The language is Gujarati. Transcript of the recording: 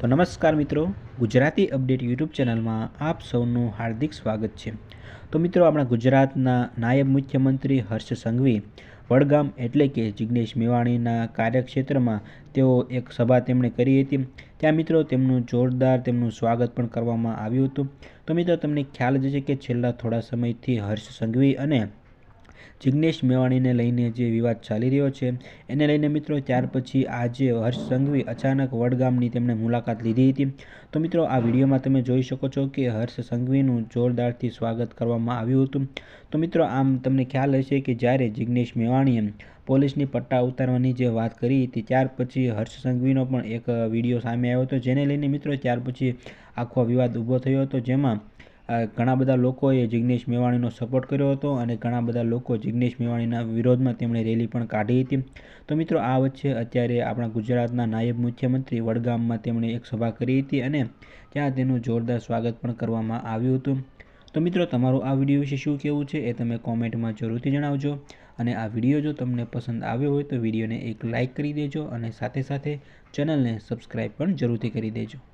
તો નમસ્કાર મિત્રો, ગુજરાતી અપડેટ યુટ્યુબ ચેનલમાં આપ સૌનું હાર્દિક સ્વાગત છે. તો મિત્રો, આપણા ગુજરાતના નાયબ મુખ્યમંત્રી હર્ષ સંઘવી વડગામ એટલે કે જિગ્નેશ મેવાણીના કાર્યક્ષેત્રમાં તેઓ એક સભા તેમણે કરી હતી. ત્યાં મિત્રો તેમનું જોરદાર તેમનું સ્વાગત પણ કરવામાં આવ્યું હતું. તો મિત્રો, તમને ખ્યાલ જ છે કે છેલ્લા થોડા સમયથી હર્ષ સંઘવી અને જિગ્નેશ મેવાણીને લઈને જે વિવાદ ચાલી રહ્યો છે, એને લઈને મિત્રો ત્યાર પછી આજે હર્ષ સંઘવી અચાનક વડગામની તેમણે મુલાકાત લીધી હતી. તો મિત્રો, આ વિડીયોમાં તમે જોઈ શકો છો કે હર્ષ સંઘવીનું જોરદારથી સ્વાગત કરવામાં આવ્યું હતું. તો મિત્રો, આમ તમને ખ્યાલ હશે કે જ્યારે જિગ્નેશ મેવાણીએ પોલીસની પટ્ટા ઉતારવાની જે વાત કરી હતી, ત્યાર પછી હર્ષ સંઘવીનો પણ એક વીડિયો સામે આવ્યો હતો, જેને લઈને મિત્રો ત્યાર પછી આખો વિવાદ ઊભો થયો હતો, જેમાં ઘણા બધા લોકોએ જિગ્નેશ મેવાણીનો સપોર્ટ કર્યો હતો અને ઘણા બધા લોકો જિગ્નેશ મેવાણીના વિરોધમાં તેમણે રેલી પણ કાઢી હતી. તો મિત્રો, આ વચ્ચે અત્યારે આપણા ગુજરાતના નાયબ મુખ્યમંત્રી વડગામમાં તેમણે એક સભા કરી હતી અને ત્યાં તેનું જોરદાર સ્વાગત પણ કરવામાં આવ્યું હતું. તો મિત્રો, તમારું આ વીડિયો વિશે શું કહેવું છે એ તમે કોમેન્ટમાં જરૂરથી જણાવજો અને આ વીડિયો જો તમને પસંદ આવ્યો હોય તો વિડીયોને એક લાઇક કરી દેજો અને સાથે સાથે ચેનલને સબસ્ક્રાઈબ પણ જરૂરથી કરી દેજો.